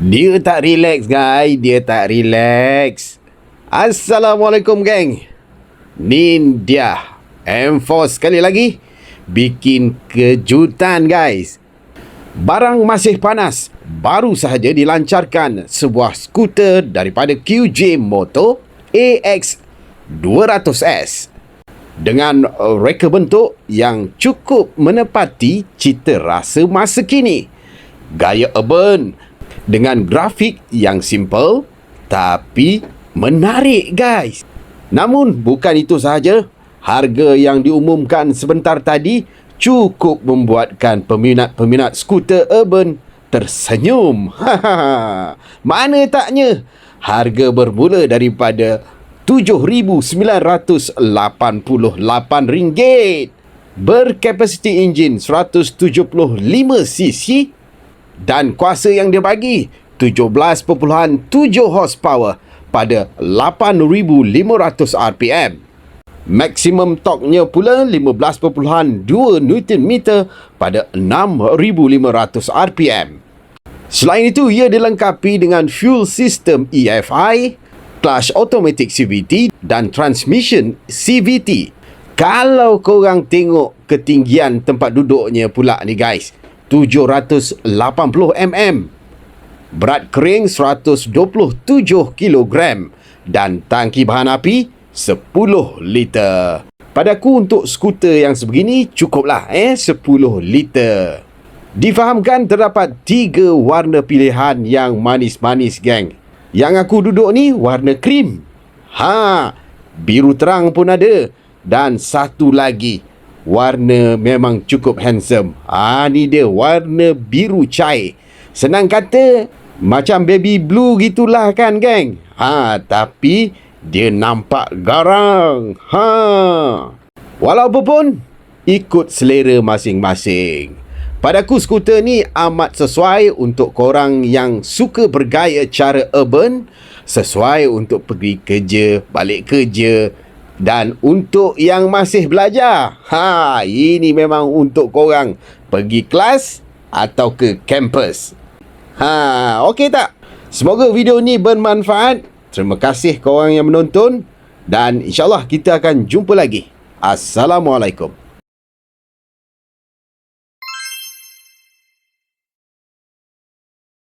Dia tak relax guys, dia tak relax. Assalamualaikum geng. Nin dia. M4 sekali lagi bikin kejutan guys. Barang masih panas. Baru sahaja dilancarkan sebuah skuter daripada QJ Moto AX 200S dengan reka bentuk yang cukup menepati cita rasa masa kini. Gaya urban dengan grafik yang simple tapi menarik guys. Namun bukan itu sahaja, harga yang diumumkan sebentar tadi cukup membuatkan peminat-peminat skuter urban tersenyum. Mana taknya? Harga bermula daripada RM7,988 berkapasiti enjin 175cc dan kuasa yang dia bagi 17.7 horsepower pada 8,500 RPM. Maksimum torque-nya pula 15.2 Nm pada 6,500 RPM. Selain itu, ia dilengkapi dengan fuel system EFI, clutch automatic CVT dan transmission CVT. Kalau korang tengok ketinggian tempat duduknya pula ni guys, 780 mm. Berat kering 127 kg dan tangki bahan api 10 liter. Padaku untuk skuter yang sebegini cukuplah eh 10 liter. Difahamkan terdapat tiga warna pilihan yang manis-manis geng. Yang aku duduk ni warna krim. Ha, biru terang pun ada dan satu lagi warna memang cukup handsome. Ah ni dia warna biru cair. Senang kata macam baby blue gitulah kan geng. Ha, tapi dia nampak garang. Ha. Walaupun ikut selera masing-masing. Padaku skuter ni amat sesuai untuk korang yang suka bergaya cara urban, sesuai untuk pergi kerja, balik kerja dan untuk yang masih belajar. Ha, ini memang untuk korang pergi kelas atau ke kampus. Ha, okey tak? Semoga video ni bermanfaat. Terima kasih korang yang menonton dan insyaallah kita akan jumpa lagi. Assalamualaikum.